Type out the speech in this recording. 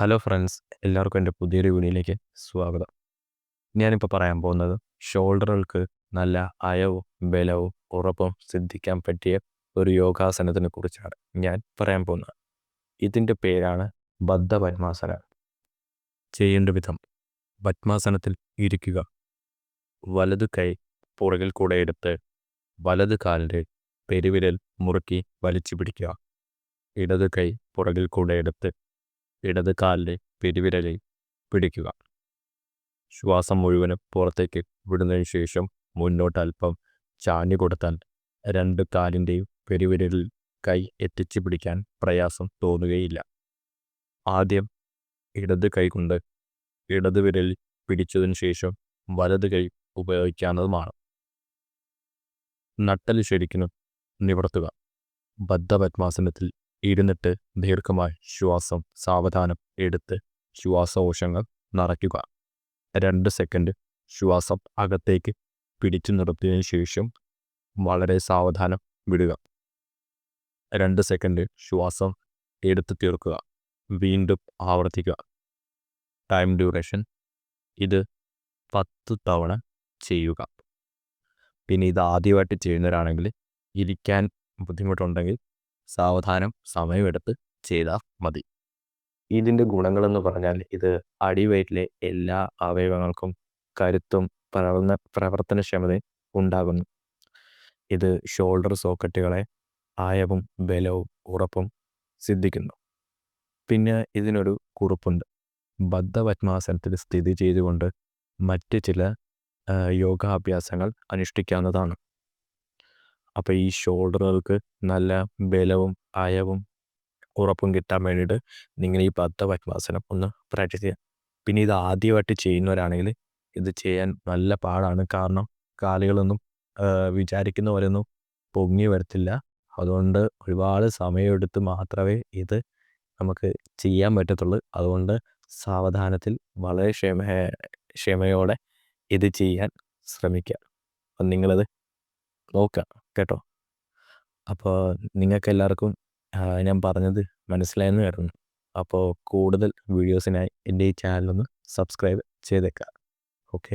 Hello friends എല്ലാവർക്കും എന്റെ പുതിയൊരു വീഡിയോയിലേക്ക് സ്വാഗതം. ഞാനിപ്പോൾ പറയാൻ പോകുന്നത് ഷോൾഡറുകൾക്ക് നല്ല അയവും ബലവും ഉറപ്പും സിദ്ധിക്കാൻ പറ്റിയ ഒരു യോഗാസനത്തിനെ കുറിച്ചാണ് ഞാൻ പറയാൻ പോകുന്നത്. ഇതിന്റെ പേരാണ് ബദ്ധ പത്മാസന ചെയ്യേണ്ട വിധം പത്മാസനത്തിൽ ഇരിക്കുക. വലതു കൈ പുറകിൽ കൂടെ എടുത്ത് വലത് കാലിന്റെ പെരുവിരൽ മുറുക്കി വലിച്ചു പിടിക്കുക. ഇടതു കൈ പുറകിൽ കൂടെ എടുത്ത് ഇടത് കാലിലെ പെരുവിരലിൽ പിടിക്കുക. ശ്വാസം മുഴുവനും പുറത്തേക്ക് വിടുന്നതിന് ശേഷം മുന്നോട്ട് അല്പം ചാഞ്ഞു കൊടുത്താൽ രണ്ട് കാലിന്റെയും പെരുവിരലിൽ കൈ എത്തിച്ചു പിടിക്കാൻ പ്രയാസം തോന്നുകയില്ല. ആദ്യം ഇടത് കൈ കൊണ്ട് ഇടത് വിരലിൽ പിടിച്ചതിന് ശേഷം വലത് കൈ ഉപയോഗിക്കാവുന്നതുമാണ്. നട്ടൽ ശരിക്കും നിവർത്തുക. ബദ്ധപദ്മാസനത്തിൽ ഇരുന്നിട്ട് ദീർഘമായി ശ്വാസം സാവധാനം എടുത്ത് ശ്വാസകോശങ്ങൾ നിറയ്ക്കുക. രണ്ട് സെക്കൻഡ് ശ്വാസം അകത്തേക്ക് പിടിച്ചു നിർത്തിയതിനു ശേഷം വളരെ സാവധാനം വിടുക. രണ്ട് സെക്കൻഡ് ശ്വാസം എടുത്തു തീർക്കുക. വീണ്ടും ആവർത്തിക്കുക. ടൈം ഡ്യൂറേഷൻ ഇത് പത്ത് തവണ ചെയ്യുക. പിന്നെ ഇത് ആദ്യമായിട്ട് ചെയ്യുന്നവരാണെങ്കിൽ ഇരിക്കാൻ ബുദ്ധിമുട്ടുണ്ടെങ്കിൽ സാവധാനം സമയമെടുത്ത് ചെയ്താൽ മതി. ഇതിന്റെ ഗുണങ്ങളെന്ന് പറഞ്ഞാൽ ഇത് അടിവയറ്റിലെ എല്ലാ അവയവങ്ങൾക്കും കരുത്തും പ്രവർത്തന പ്രവർത്തനക്ഷമതയും ഉണ്ടാകുന്നു. ഇത് ഷോൾഡർ സോക്കറ്റുകളെ ആയവും ബലവും ഉറപ്പും സിദ്ധിക്കുന്നു. പിന്നെ ഇതിനൊരു കുറിപ്പുണ്ട്. ബദ്ധപത്മാസനത്തിൽ സ്ഥിതി ചെയ്തുകൊണ്ട് മറ്റ് ചില യോഗാഭ്യാസങ്ങൾ അനുഷ്ഠിക്കാവുന്നതാണ്. അപ്പോൾ ഈ ഷോൾഡറുകൾക്ക് നല്ല ബലവും അയവും ഉറപ്പും കിട്ടാൻ വേണ്ടിയിട്ട് നിങ്ങൾ ഈ പത്ത പത്മാസനം ഒന്ന് പ്രാക്ടീസ് ചെയ്യുക പിന്നെ ഇത് ആദ്യമായിട്ട് ചെയ്യുന്നവരാണെങ്കിൽ ഇത് ചെയ്യാൻ നല്ല പാടാണ്. കാരണം കാലുകളൊന്നും വിചാരിക്കുന്ന പോലെയൊന്നും പൊങ്ങി വരത്തില്ല. അതുകൊണ്ട് ഒരുപാട് സമയമെടുത്ത് മാത്രമേ ഇത് നമുക്ക് ചെയ്യാൻ പറ്റത്തുള്ളൂ. അതുകൊണ്ട് സാവധാനത്തിൽ വളരെ ക്ഷമ ക്ഷമയോടെ ഇത് ചെയ്യാൻ ശ്രമിക്കുക. അപ്പം നിങ്ങളത് നോക്കുക കേട്ടോ. അപ്പോൾ നിങ്ങൾക്ക് എല്ലാവർക്കും ഞാൻ പറഞ്ഞത് മനസ്സിലായെന്ന് കരുതുന്നു. അപ്പോൾ കൂടുതൽ വീഡിയോസിനായി എന്റെ ഈ ചാനലൊന്ന് സബ്സ്ക്രൈബ് ചെയ്തേക്കാം. ഓക്കെ?